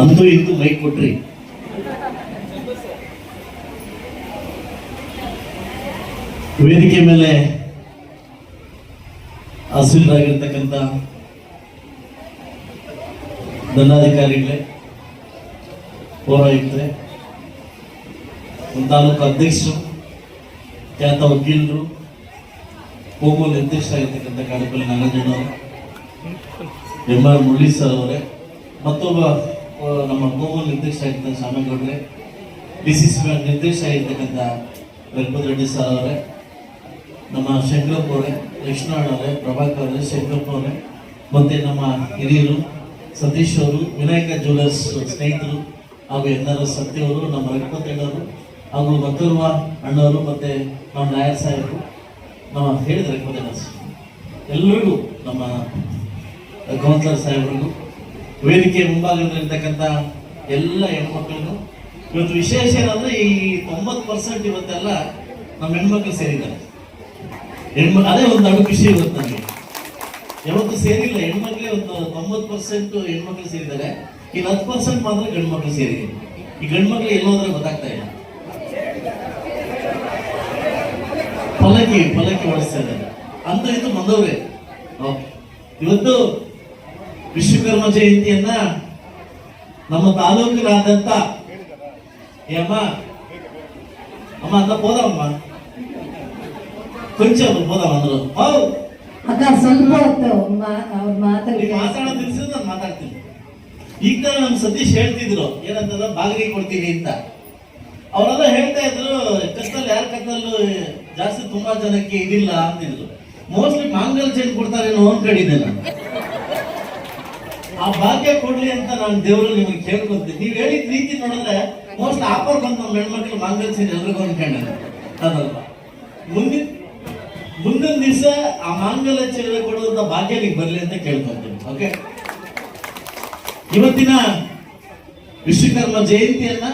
ಅಂತೂ ಇಂತೂ ಮೈಕ್ ಕೊಟ್ರಿ. ವೇದಿಕೆ ಮೇಲೆ ಹಸಿರಾಗಿರ್ತಕ್ಕಂಥ ದಂಡಾಧಿಕಾರಿಗಳೇ ಪೌರಾಯುಕ್ತರೆ ತಾಲೂಕು ಅಧ್ಯಕ್ಷರು, ಖ್ಯಾತ ವಕೀಲರು ಹೋಗೋ ನಿರ್ದೇಶಕರಾಗಿರ್ತಕ್ಕಂಥ ಕಾರ್ಯಕ್ರಮ ನಾಗರಾಜಣ್ಣವರು ಎಂ ಆರ್ ಮುರಳಿ ಸರ್ ಅವರೇ, ಮತ್ತೊಬ್ಬ ನಮ್ಮ ನಿರ್ದೇಶಕ ಆಗಿದ್ದ ಶಾಮಗೌಡ್ರೆ ಡಿ ಸಿ ಸಿ ಬ್ಯಾಂಕ್ ನಿರ್ದೇಶಕರಾಗಿರ್ತಕ್ಕಂಥ ವೆಂಕಟ ರೆಡ್ಡಿ ಸರ್ ಅವರೇ, ನಮ್ಮ ಶಂಕರಪ್ಪ ಅವರೇ ಲಕ್ಷ್ಮಣ ಅವರೇ, ಪ್ರಭಾಕರ್ ಅವರೇ, ಶಂಕರಪ್ಪ ಅವರೇ, ಮತ್ತೆ ನಮ್ಮ ಹಿರಿಯರು, ಸತೀಶ್ ಅವರು, ವಿನಾಯಕ ಜ್ಯುವೆಲರ್ಸ್ ಸ್ನೇಹಿತರು, ಹಾಗೂ ಎನ್ ಆರ್ ಎಸ್ ಸತ್ಯವರು ನಮ್ಮ ರಘುಪತಣ್ಣವರು ಹಾಗೂ ಮತ್ತೂರ್ವ ಅಣ್ಣವರು, ಮತ್ತೆ ನಮ್ಮ ನಾಯರ್ ಸಾಹೇಬರು, ನಮ್ಮ ಹೇಳಿದ ರಘುಪತಣ್ಣ ಎಲ್ಲರಿಗೂ ನಮ್ಮ ಕೌನ್ಸಿಲರ್ ಸಾಹೇಬರಿಗೂ ವೇದಿಕೆ ಮುಂಭಾಗದಲ್ಲಿರ್ತಕ್ಕಂಥ ಎಲ್ಲ ಹೆಣ್ಮಕ್ಳು ಇವತ್ತು ವಿಶೇಷ ಏನಂದ್ರೆ ಈ ತೊಂಬತ್ತು ಪರ್ಸೆಂಟ್ ಇವತ್ತೆಲ್ಲ ನಮ್ಮ ಹೆಣ್ಮಕ್ಳು ಸೇರಿದ್ದಾರೆ. ಹೆಣ್ಮ, ಅದೇ ಒಂದು ಅಡುಗೆ ವಿಷಯ ಇವತ್ತು ನಮಗೆ. ಯಾವತ್ತು ಸೇರಿಲ್ಲ, ಹೆಣ್ಮಕ್ಳೇ ಒಂದು ತೊಂಬತ್ತು ಪರ್ಸೆಂಟ್ ಹೆಣ್ಮಕ್ಳು ಸೇರಿದ್ದಾರೆ. ಇನ್ನು ಹತ್ತು ಪರ್ಸೆಂಟ್ ಮಾತ್ರ ಗಂಡು ಮಕ್ಳು ಸೇರಿದೆ. ಈ ಗಂಡು ಮಕ್ಳು ಎಲ್ಲೋದ್ರೆ ಗೊತ್ತಾಗ್ತಾ ಇಲ್ಲ. ಪಲಕಿ ಪಲಕಿ ಓಡಿಸ್ತಾ ಇದ್ದಾರೆ. ಅಂತ ಇದು ಬಂದವ್ರೆ. ಇವತ್ತು ವಿಶ್ವಕರ್ಮ ಜಯಂತಿಯನ್ನ ನಮ್ಮ ತಾಲೂಕಿನಾದಂತ ಏ ಅಮ್ಮ ಅಮ್ಮ ಅಂತ ಹೋದವಮ್ಮ. ಕೊಂಚ ಹೋದವ ಅಂದ್ರು. ಹೌದು. ಅಕ್ಕ ಸ್ವಲ್ಪ ಮಾತಾಡ. ನಿಲ್ಸಿದ್ರೆ ನಾನು ಮಾತಾಡ್ತೀನಿ. ಈಗ ತಾನೇ ನಮ್ಮ ಸತೀಶ್ ಹೇಳ್ತಿದ್ರು ಏನಂತಂದ್ರೆ ಬಾಗಿಲಿಗೆ ಕೊಡ್ತೀನಿ ಅಂತ. ಅವರೆಲ್ಲ ಹೇಳ್ತಾ ಇದ್ರು ಕಷ್ಟದಲ್ಲಿ ಯಾರ ಕತ್ತಲ್ಲೂ ಜಾಸ್ತಿ ತುಂಬಾ ಜನಕ್ಕೆ ಇದಿಲ್ಲ ಅಂತಿದ್ರು. ಮೋಸ್ಟ್ಲಿ ಮಾಂಗಲ್ ಜೈನ್ ಕೊಡ್ತಾರೇನೋ ಅನ್ಕೊಂಡಿದ್ದೆ ನಾನು ಆ ಭಾಗ್ಯ ಕೊಡ್ಲಿ ಅಂತ ನಾನು ದೇವರು ನಿಮಗೆ ಕೇಳ್ಕೊಂತೀನಿ ನೀವು ಹೇಳಿದ ರೀತಿ ನೋಡಿದ್ರೆ ಮೋಸ್ಟ್ ಆಫರ್ ಬಂದು ನಮ್ಮ ಹೆಣ್ಮಕ್ಳು ಮಾಂಗಲ್ ಚೇನ್ ಎಲ್ರಿಗೂ ಅನ್ಕೊಂಡೆ ಅದಲ್ವಾ? ಮುಂದಿನ ಮುಂದಿನ ದಿವಸ ಆ ಮಾಂಗಲ್ಯ ಚೇರ ಕೊಡುವಂತ ಭಾಗ್ಯ ನೀವು ಬರಲಿ ಅಂತ ಕೇಳ್ಕೊಂತೀನಿ ಓಕೆ ಇವತ್ತಿನ ವಿಶ್ವಕರ್ಮ ಜಯಂತಿಯನ್ನ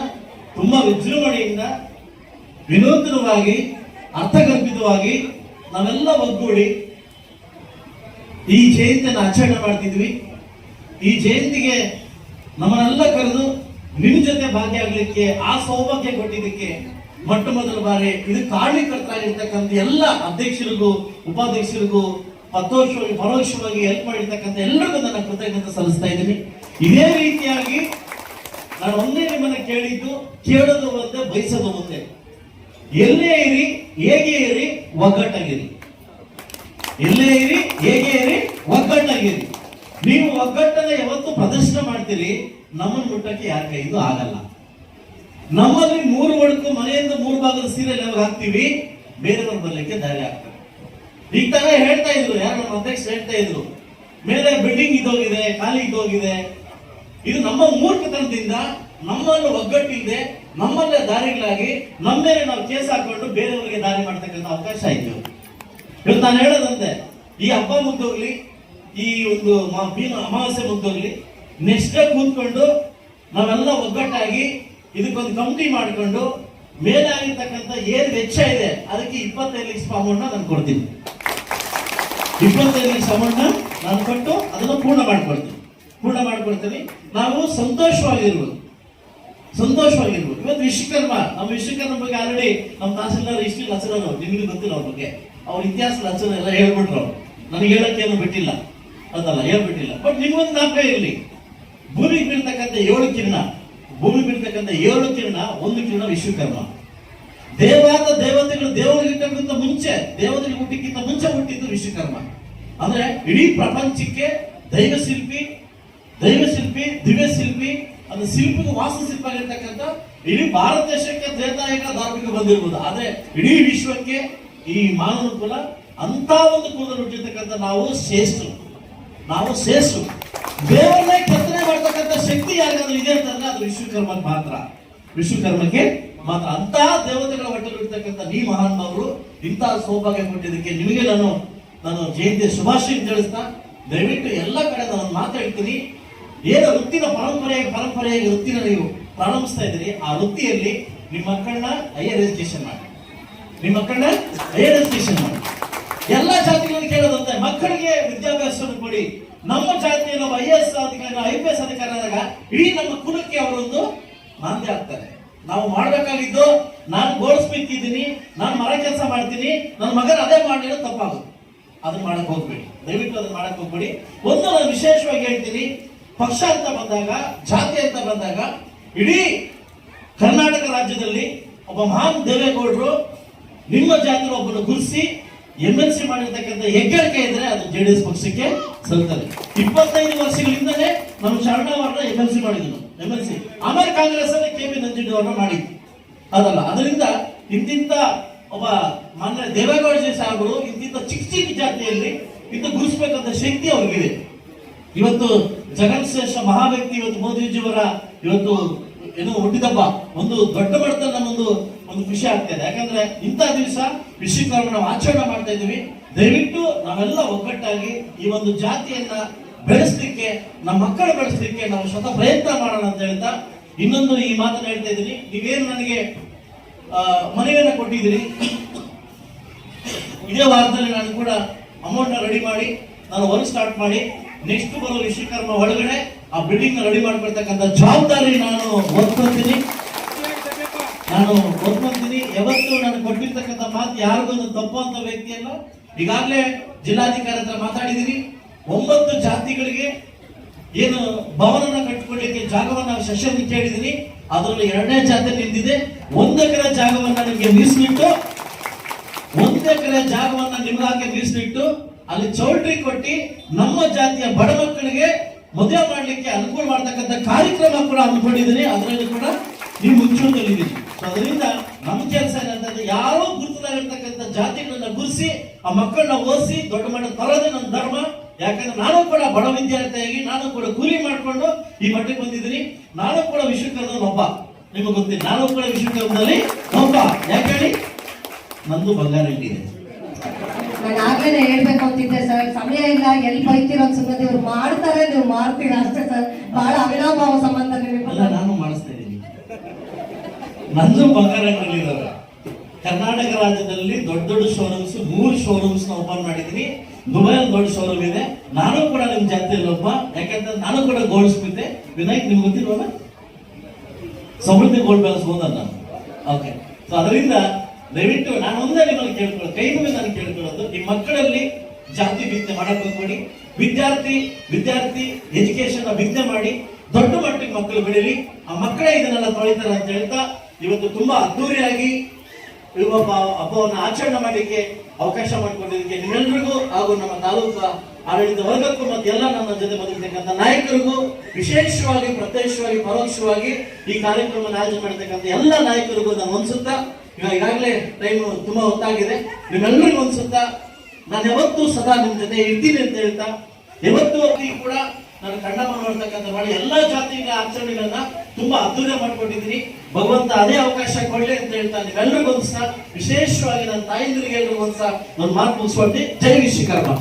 ತುಂಬಾ ವಿಜೃಂಭಣೆಯಿಂದ ವಿನೂತನವಾಗಿ, ಅರ್ಥಗರ್ಭಿತವಾಗಿ ನಾವೆಲ್ಲ ಒಗ್ಗೂಡಿ ಈ ಜಯಂತಿಯನ್ನು ಆಚರಣೆ ಮಾಡ್ತಿದ್ವಿ. ಈ ಜಯಂತಿಗೆ ನಮ್ಮನ್ನೆಲ್ಲ ಕರೆದು ನಿಮ್ ಜೊತೆ ಭಾಗಿಯಾಗಲಿಕ್ಕೆ ಆ ಸೌಭಾಗ್ಯ ಕೊಟ್ಟಿದ್ದಕ್ಕೆ ಮೊಟ್ಟ ಮೊದಲ ಬಾರಿ ಇದು ಕಾರಣೀಕರ್ತರಾಗಿರ್ತಕ್ಕಂಥ ಎಲ್ಲ ಅಧ್ಯಕ್ಷರಿಗೂ, ಉಪಾಧ್ಯಕ್ಷರಿಗೂ ಪತ್ತೋಶವಾಗಿ ಪರೋಕ್ಷವಾಗಿ ಹೆಲ್ಪ್ ಮಾಡಿರ್ತಕ್ಕಂಥ ಎಲ್ಲರಿಗೂ ನನ್ನ ಕೃತಜ್ಞತೆ ಸಲ್ಲಿಸ್ತಾ ಇದ್ದೀನಿ. ಇದೇ ರೀತಿಯಾಗಿ ನಾನು ಒಂದೇ ನಿಮ್ಮನ್ನ ಕೇಳಿದ್ದು, ಕೇಳೋದು ಒಂದೇ, ಬಯಸೋದು ಒಂದೇ. ಎಲ್ಲೇ ಇರಿ, ಹೇಗೆ ಇರಿ, ಒಗ್ಗಟ್ಟಾಗಿರಿ. ಎಲ್ಲೇ ಇರಿ, ಹೇಗೆ ಇರಿ, ಒಗ್ಗಟ್ಟಾಗಿರಿ. ನೀವು ಒಗ್ಗಟ್ಟನ್ನ ಯಾವತ್ತು ಪ್ರದರ್ಶನ ಮಾಡ್ತೀರಿ ನಮ್ಮನ್ನು ಮುಟ್ಟಕ್ಕೆ ಯಾರ ಕೈದು ಆಗಲ್ಲ. ನಮ್ಮಲ್ಲಿ ಮೂರು ಒಡಕು, ಮನೆಯಿಂದ ಮೂರು ಭಾಗದ ಸೀರೆ ಯಾವಾಗ ಹಾಕ್ತೀವಿ, ಬೇರೆಯವ್ರ ಬರಲಿಕ್ಕೆ ದಾರಿ ಆಗ್ತದೆ. ಈಗ ತಾನೇ ಹೇಳ್ತಾ ಇದ್ರು, ಯಾರು ನಮ್ಮ ಅಧ್ಯಕ್ಷ ಹೇಳ್ತಾ ಇದ್ರು, ಮೇಲೆ ಬಿಲ್ಡಿಂಗ್ ಇದೋಗಿದೆ ಖಾಲಿ ಇದೋಗಿದೆ ಇದು ನಮ್ಮ ಮೂರ್ಖತನದಿಂದ ನಮ್ಮನ್ನು ಒಗ್ಗಟ್ಟಿಲ್ಲದೆ ನಮ್ಮಲ್ಲೇ ದಾರಿಗಳಾಗಿ, ನಮ್ಮ ನಾವು ಕೇಸ್ ಹಾಕೊಂಡು ಬೇರೆಯವರಿಗೆ ದಾರಿ ಮಾಡ್ತಕ್ಕಂಥ ಅವಕಾಶ ಆಯ್ತು. ಇವತ್ತು ನಾನು ಹೇಳೋದಂತೆ, ಈ ಹಬ್ಬ ಮುಗ್ದೋಗ್ಲಿ ಈ ಒಂದು ಮೀನು ಅಮಾವಾಸ್ಯೆ ಮುಗ್ದೋಗ್ಲಿ ನೆಕ್ಸ್ಟ್ ಕೂತ್ಕೊಂಡು ನಾವೆಲ್ಲ ಒಗ್ಗಟ್ಟಾಗಿ ಇದಕ್ಕೊಂದು ಕಮಿಟಿ ಮಾಡಿಕೊಂಡು ಮೇಲೆ ಆಗಿರ್ತಕ್ಕಂಥ ಏನ್ ವೆಚ್ಚ ಇದೆ, ಅದಕ್ಕೆ ಇಪ್ಪತ್ತೈದು ಲಕ್ಷ ಅಮೌಂಟ್ ನಾನು ಕೊಡ್ತೀನಿ. ಇಪ್ಪತ್ತೈದು ಲಕ್ಷ ಅಮೌಂಟ್ ನಾನು ಕೊಟ್ಟು ಅದನ್ನು ಪೂರ್ಣ ಮಾಡ್ಕೊಡ್ತೀನಿ. ಪೂರ್ಣ ಮಾಡ್ಕೊಡ್ತೀನಿ. ನಾವು ಸಂತೋಷವಾಗಿರ್ಬೋದು. ಸಂತೋಷವಾಗಿರ್ಬೋದು. ಇವತ್ತು ವಿಶ್ವಕರ್ಮ, ನಮ್ಮ ವಿಶ್ವಕರ್ಮ ಬಗ್ಗೆ ಆಲ್ರೆಡಿ ನಮ್ಮ ತಹಸೀಲ್ದಾರ್ ಇಷ್ಟು ಲಕ್ಷಣರು ನಿಮಗೆ ಗೊತ್ತಿಲ್ಲ ಅವ್ರ ಬಗ್ಗೆ. ಅವ್ರ ಇತಿಹಾಸ ಲಚನ ಎಲ್ಲ ಹೇಳ್ಬಿಟ್ರು ಅವ್ರು. ನನಗೆ ಹೇಳಕ್ಕೆ ಏನು ಬಿಟ್ಟಿಲ್ಲ. ಅದಲ್ಲ, ಹೇಳ್ಬಿಟ್ಟಿಲ್ಲ. ಬಟ್ ನಿಮ್ಗೊಂದು ಜ್ಞಾಪಕ ಇರಲಿ. ಭೂಮಿ ಬೀಳ್ತಕ್ಕಂಥ ಏಳು ಕಿರಣ, ಭೂಮಿ ಬೀಳ್ತಕ್ಕಂಥ ಏಳು ಕಿರಣ, ಒಂದು ಕಿರಣ ವಿಶ್ವಕರ್ಮ. ದೇವಾದ ದೇವತೆಗಳು ದೇವರಿಗೆ ಇಟ್ಟಕ್ಕಿಂತ ಮುಂಚೆ ದೇವತೆಗೆ ಹುಟ್ಟಿಕ್ಕಿಂತ ಮುಂಚೆ ಹುಟ್ಟಿದ್ದು ವಿಶ್ವಕರ್ಮ. ಅಂದ್ರೆ ಇಡೀ ಪ್ರಪಂಚಕ್ಕೆ ದೈವ ಶಿಲ್ಪಿ ದೈವ ಶಿಲ್ಪಿ ದಿವ್ಯ ಶಿಲ್ಪಿ ಅದು ಶಿಲ್ಪಿಗೆ ವಾಸ್ತುಶಿಲ್ಪ ಆಗಿರ್ತಕ್ಕಂಥ ಇಡೀ ಭಾರತ ದೇಶಕ್ಕೆ ತ್ರೇತಾಯುಗ ಧಾರ್ಮಿಕ ಬಂದಿರ್ಬೋದು. ಆದ್ರೆ ಇಡೀ ವಿಶ್ವಕ್ಕೆ ಈ ಮಾನವ ಕುಲ ಅಂತ ಒಂದು ಕುಲದಲ್ಲಿ ಹುಟ್ಟಿರ್ತಕ್ಕಂಥ ನಾವು ಶ್ರೇಷ್ಠರು. ನಾವು ಶ್ರೇಷ್ಠರು ದೇವರನ್ನೇ ಕೆತ್ತನೆ ಮಾಡ್ತಕ್ಕಂಥ ಶಕ್ತಿ ಯಾರಿಗಾದ್ರೂ ಇದೆ ಅಂತಂದ್ರೆ ಅದು ವಿಶ್ವಕರ್ಮಕ್ಕೆ ಮಾತ್ರ. ವಿಶ್ವಕರ್ಮಕ್ಕೆ ಮಾತ್ರ. ಅಂತಹ ದೇವತೆಗಳ ಮಟ್ಟದಲ್ಲಿರ್ತಕ್ಕಂಥ ನೀ ಮಹಾನುಭಾವರು ಇಂತಹ ಸೌಭಾಗ್ಯ ಕೊಟ್ಟಿದ್ದಕ್ಕೆ ನಿಮಗೆ ನಾನು ನಾನು ಜಯಂತಿ ಶುಭಾಶಯ ತಿಳಿಸ್ತಾ, ದಯವಿಟ್ಟು ಎಲ್ಲ ಕಡೆ ನಾನು ಮಾತಾಡ್ತೀನಿ ಏನು ವೃತ್ತಿನ ಪರಂಪರೆ, ಪರಂಪರೆಯಾಗಿ ವೃತ್ತಿನ ನೀವು ಪ್ರಾರಂಭಿಸ್ತಾ ಇದ್ದೀರಿ, ಆ ವೃತ್ತಿಯಲ್ಲಿ ನಿಮ್ಮ ಮಕ್ಕಳನ್ನ ಹೈಯರ್ ಎಜುಕೇಶನ್ ಮಾಡಿ. ನಿಮ್ಮ ಮಕ್ಕಳನ್ನ ಹೈಯರ್ ಎಜುಕೇಶನ್ ಮಾಡಿ. ಎಲ್ಲ ಜಾತಿಗಳನ್ನು ಕೇಳೋದಂತೆ ಮಕ್ಕಳಿಗೆ ವಿದ್ಯಾಭ್ಯಾಸವನ್ನು ಕೊಡಿ. ನಮ್ಮ ಜಾತಿಯನ್ನು ಐ ಎಸ್ ಅಧಿಕಾರಿ ಐ ಪಿ ಎಸ್ ಅಧಿಕಾರಿ ಆದಾಗ ಇಡೀ ನಮ್ಮ ಕುಲಕ್ಕೆ ಅವರೊಂದು ನಾಂದಿ ಆಗ್ತಾರೆ. ನಾವು ಮಾಡಬೇಕಾಗಿದ್ದು, ನಾನು ಗೋಳಿಸ್ಬೇಕಿದ್ದೀನಿ ನಾನು ಮರ ಕೆಲಸ ಮಾಡ್ತೀನಿ, ನನ್ನ ಮಗನ ಅದೇ ಮಾಡಿರೋ ತಪ್ಪಾಗುತ್ತೆ. ಅದನ್ನ ಮಾಡಕ್ ಹೋಗ್ಬೇಡಿ. ದಯವಿಟ್ಟು ಅದನ್ನ ಮಾಡಕ್ ಹೋಗ್ಬೇಡಿ. ಒಂದು ನಾನು ವಿಶೇಷವಾಗಿ ಹೇಳ್ತೀನಿ, ಪಕ್ಷ ಅಂತ ಬಂದಾಗ, ಜಾತಿ ಅಂತ ಬಂದಾಗ, ಇಡೀ ಕರ್ನಾಟಕ ರಾಜ್ಯದಲ್ಲಿ ಒಬ್ಬ ಮಹಾನ್ ದೇವೇಗೌಡರು ನಿಮ್ಮ ಜಾತಿಯ ಒಬ್ಬರು ಗುರುಸಿ ಎಂ ಎಲ್ ಸಿ ಮಾಡಿರ್ತಕ್ಕಂಥ ಹೆಗ್ಗಳಿಕೆ ಇದ್ರೆ ಅದು ಜೆ ಡಿ ಎಸ್ ಪಕ್ಷಕ್ಕೆ ಸಲ್ತದೆ ಇಪ್ಪತ್ತೈದು ವರ್ಷಗಳಿಂದಲೇ ನಮ್ಮ ಶರಣವರನ್ನ ಎಂ ಎಲ್ ಸಿ ಮಾಡಿದ್ರು. ಎಂ ಎಲ್ ಸಿ ಆಮೇಲೆ ಕಾಂಗ್ರೆಸ್ ಅಲ್ಲಿ ಕೆ ಪಿ ನಂಜುಂಡಿ ಅವರನ್ನ ಮಾಡಿದ್ರು. ಅದಲ್ಲ, ಅದರಿಂದ ಇಂತಿಂತ ಒಬ್ಬ ಮಾನ್ಯ ದೇವೇಗೌಡ ಸಾಹೇಬರು ಇಂತಿಂತ ಚಿಕ್ಕ ಚಿಕ್ಕ ಜಾತಿಯಲ್ಲಿ ಇಂದು ಗುರುಸ್ಬೇಕಂತ ಶಕ್ತಿ ಅವ್ರಿಗಿದೆ. ಇವತ್ತು ಜಗನ್ಶ್ರೇಷ್ಠ ಮಹಾವ್ಯಕ್ತಿ ಇವತ್ತು ಮೋದಿಜಿಯವರ ಇವತ್ತು ಏನು ಹುಟ್ಟಿದಬ್ಬ ಒಂದು ದೊಡ್ಡ ಮಟ್ಟದ ನಮ್ಮೊಂದು ಒಂದು ಖುಷಿ ಆಗ್ತದೆ ಯಾಕಂದ್ರೆ ಇಂಥ ದಿವಸ ವಿಶ್ವಕರ್ಮ ನಾವು ಆಚರಣೆ ಮಾಡ್ತಾ ಇದ್ದೀವಿ. ದಯವಿಟ್ಟು ನಾವೆಲ್ಲ ಒಗ್ಗಟ್ಟಾಗಿ ಈ ಒಂದು ಜಾತಿಯನ್ನ ಬೆಳೆಸಲಿಕ್ಕೆ, ನಮ್ಮ ಮಕ್ಕಳು ಬೆಳೆಸಲಿಕ್ಕೆ ನಾವು ಸ್ವತಃ ಪ್ರಯತ್ನ ಮಾಡೋಣ ಅಂತ ಹೇಳ್ತಾ ಇನ್ನೊಂದು ಈ ಮಾತನ್ನ ಹೇಳ್ತಾ ಇದ್ದೀನಿ. ನೀವೇನು ನನಗೆ ಮನವಿಯನ್ನ ಕೊಟ್ಟಿದ್ದೀರಿ, ಇದೇ ವಾರದಲ್ಲಿ ನಾನು ಕೂಡ ಅಮೌಂಟ್ ರೆಡಿ ಮಾಡಿ, ನಾನು ವರ್ಕ್ ಸ್ಟಾರ್ಟ್ ಮಾಡಿ ನೆಕ್ಸ್ಟ್ ಬರೋ ವಿಶ್ವಕರ್ಮ ಒಳಗಡೆ ಆ ಬಿಲ್ಡಿಂಗ್ ರೆಡಿ ಮಾಡ್ಕೊಳ್ತಕ್ಕಂಥ ಜವಾಬ್ದಾರಿ ನಾನು ಓದ್ಕೊಂತೀನಿ ನಾನು ಓದ್ಕೊಂತೀನಿ ಯಾವತ್ತು ನಾನು ಕೊಟ್ಟಿರ್ತಕ್ಕಂಥ ಮಾತು ಯಾರಿಗೊಂದು ತಪ್ಪು ಅಂತ ವ್ಯಕ್ತಿ ಅಲ್ಲ. ಈಗಾಗಲೇ ಜಿಲ್ಲಾಧಿಕಾರಿ ಹತ್ರ ಮಾತಾಡಿದ್ದೀನಿ ಒಂಬತ್ತು ಜಾತಿಗಳಿಗೆ ಏನು ಭವನನ ಕಟ್ಟಿಕೊಳ್ಳಿಕ್ಕೆ ಜಾಗವನ್ನ ಸೆಷನ್ ಕೇಳಿದ್ದೀನಿ ಅದರಲ್ಲಿ ಎರಡನೇ ಜಾತಿ ನಿಂತಿದೆ. ಒಂದು ಜಾಗವನ್ನು ನಿಮಗೆ ಮೀಸಲಿಟ್ಟು ಒಂದು ಜಾಗವನ್ನು ನಿಮ್ಗಾಕೆ ಮೀಸಲಿಟ್ಟು ಅಲ್ಲಿ ಚೌಲ್ಟ್ರಿ ಕೊಟ್ಟಿ ನಮ್ಮ ಜಾತಿಯ ಬಡ ಮಕ್ಕಳಿಗೆ ಮದುವೆ ಮಾಡಲಿಕ್ಕೆ ಅನುಕೂಲ ಮಾಡ್ತಕ್ಕಂಥ ಕಾರ್ಯಕ್ರಮ ಕೂಡ ಹಮ್ಮಿಕೊಂಡಿದ್ದೀನಿ. ಅದರಲ್ಲಿ ಕೂಡ ನೀವು ಮುಂಚೂಣಿಯಲ್ಲಿದ್ದೀರಿ. ಸೊ ಅದರಿಂದ ನಮ್ಮ ಕೆಲಸ ಏನಂತಂದ್ರೆ ಯಾರೋ ಗುರುತಾಗಿರ್ತಕ್ಕಂಥ ಜಾತಿಗಳನ್ನ ಗುರುಸಿ, ಆ ಮಕ್ಕಳನ್ನ ಓದಿಸಿ, ದೊಡ್ಡ ಮಟ್ಟ ತರೋದೇ ನನ್ನ ಧರ್ಮ. ಯಾಕಂದ್ರೆ ನಾನು ಕೂಡ ಬಡ ವಿದ್ಯಾರ್ಥಿಯಾಗಿ, ನಾನು ಕೂಡ ಕೂಲಿ ಮಾಡಿಕೊಂಡು ಈ ಮಟ್ಟಕ್ಕೆ ಬಂದಿದ್ದೀನಿ. ನಾನು ಕೂಡ ವಿಶ್ವಕರ್ಮದಲ್ಲಿ ಒಬ್ಬ. ನಿಮಗೆ ಗೊತ್ತಿಲ್ಲ. ನಾನು ಕೂಡ ವಿಶ್ವಕರ್ಮದಲ್ಲಿ ಒಬ್ಬ. ಯಾಕೆ ಹೇಳಿ? ನಂದು ಬಂಗಾರ ಇಟ್ಟಿದೆ. ನಾನು ಹೇಳ್ಬೇಕು ಅಂತಿದ್ದೆ ಸರ್. ಸಮಯ ಇಲ್ಲ ಎಲ್ಲಿ ಬೈತಿರೋ ಸುಮ್ಮನೆ ಇವ್ರು ಮಾಡ್ತಾರೆ ನೀವು ಮಾಡ್ತೀರಾ ಅಷ್ಟೇ ಸರ್. ಬಹಳ ಅವಿನಾಭಾವ ಸಂಬಂಧ ನಾನು ಮಾಡಿಸ್ತಾ ಇದ್ದೀನಿ. ನಂದು ಬಂಗಾರ ಅಂಗಡಿ ಕರ್ನಾಟಕ ರಾಜ್ಯದಲ್ಲಿ ದೊಡ್ಡ ದೊಡ್ಡ ಶೋರೂಮ್ಸ್ ಮೂರು ಶೋರೂಮ್ಸ್ನ ಓಪನ್ ಮಾಡಿದ್ವಿ ದುಬೈಲ್ ದೊಡ್ಡ ಶೋರೂಮ್ ಇದೆ. ನಾನು ಕೂಡ ನಿಮ್ ಜಾತಿಯಲ್ಲಿ ಒಬ್ಬ. ಯಾಕಂದ್ರೆ ನಾನು ಕೂಡ ಗೋಲ್ಡ್ ವಿನಾಯಕ್, ನಿಮ್ಗೆ ಗೊತ್ತಿಲ್ವಲ್ಲ? Samruddhi gold balance okay so ಅದರಿಂದ ದಯವಿಟ್ಟು ನಾನು ಒಂದೇ ನಿಮ್ಮಲ್ಲಿ ಕೇಳ್ಕೊಳ್ಳೋದು. ಕೈ ನಾನು ಕೇಳ್ಕೊಳ್ಳೋದು. ಮಕ್ಕಳಲ್ಲಿ ಜಾತಿ ಬಿತ್ತನೆ ಮಾಡಕ್ ಹೋಗ್ಬೇಡಿ ವಿದ್ಯಾರ್ಥಿ ವಿದ್ಯಾರ್ಥಿ ಎಜುಕೇಶನ್ ಬಿತ್ತನೆ ಮಾಡಿ, ದೊಡ್ಡ ಮಟ್ಟಿಗೆ ಮಕ್ಕಳು ಬೆಳೀಲಿ. ಆ ಮಕ್ಕಳೇ ಇದನ್ನೆಲ್ಲ ತೊಳಿತಾರೆ ಅಂತ ಹೇಳ್ತಾ ಇವತ್ತು ತುಂಬಾ ಅದ್ದೂರಿಯಾಗಿ ಈ ಒಬ್ಬ ಹಬ್ಬವನ್ನು ಆಚರಣೆ ಮಾಡಲಿಕ್ಕೆ ಅವಕಾಶ ಮಾಡಿಕೊಂಡಿದ್ದಕ್ಕೆ ನಿಮ್ಮೆಲ್ಲರಿಗೂ ಹಾಗೂ ನಮ್ಮ ತಾಲೂಕು ಆಡಳಿತ ವರ್ಗಕ್ಕೂ ಮತ್ತೆ ಎಲ್ಲ ನಮ್ಮ ಜೊತೆ ಬಂದಿರ್ತಕ್ಕಂಥ ನಾಯಕರಿಗೂ ವಿಶೇಷವಾಗಿ, ಪ್ರತ್ಯಕ್ಷವಾಗಿ, ಪರೋಕ್ಷವಾಗಿ ಈ ಕಾರ್ಯಕ್ರಮವನ್ನು ಆಯೋಜನೆ ಮಾಡಿರ್ತಕ್ಕಂಥ ಎಲ್ಲ ನಾಯಕರಿಗೂ ನಾನು ಅನ್ಸುತ್ತಾ, ಇವಾಗ ಈಗಾಗಲೇ ಟೈಮ್ ತುಂಬಾ ಹೊತ್ತಾಗಿದೆ. ನಿಮ್ಮೆಲ್ಲರಿಗೂ ಅನ್ಸುತ್ತಾ ನಾನು ಯಾವತ್ತೂ ಸದಾ ನಿಮ್ಮ ಜೊತೆ ಇರ್ತೀನಿ ಅಂತ ಹೇಳ್ತಾ, ಯಾವತ್ತೂ ಅವ್ರಿಗೂ ಕೂಡ ನಾನು ಕಂಡ ಮಾಡಿರ್ತಕ್ಕಂಥ ಮಾಡಿ ಎಲ್ಲಾ ಜಾತಿಗಳ ಆಚರಣೆಗಳನ್ನ ತುಂಬಾ ಅದ್ದೂರಿ ಮಾಡ್ಕೊಂಡಿದ್ದೀನಿ. ಭಗವಂತ ಅದೇ ಅವಕಾಶ ಕೊಡ್ಲಿ ಅಂತ ಹೇಳ್ತಾ ನೀವೆಲ್ಲರಿಗೂ ಒಂದ್ಸ ವಿಶೇಷವಾಗಿ ನನ್ನ ತಾಯಿಂದರಿಗೆ ಎಲ್ರಿಗೂ ಒಂದ್ಸ ನನ್ನ ಮಾತು ಮುಗಿಸ್ಕೊಂಡು ಜೈ ವಿಶ್ವಕರ್ಮ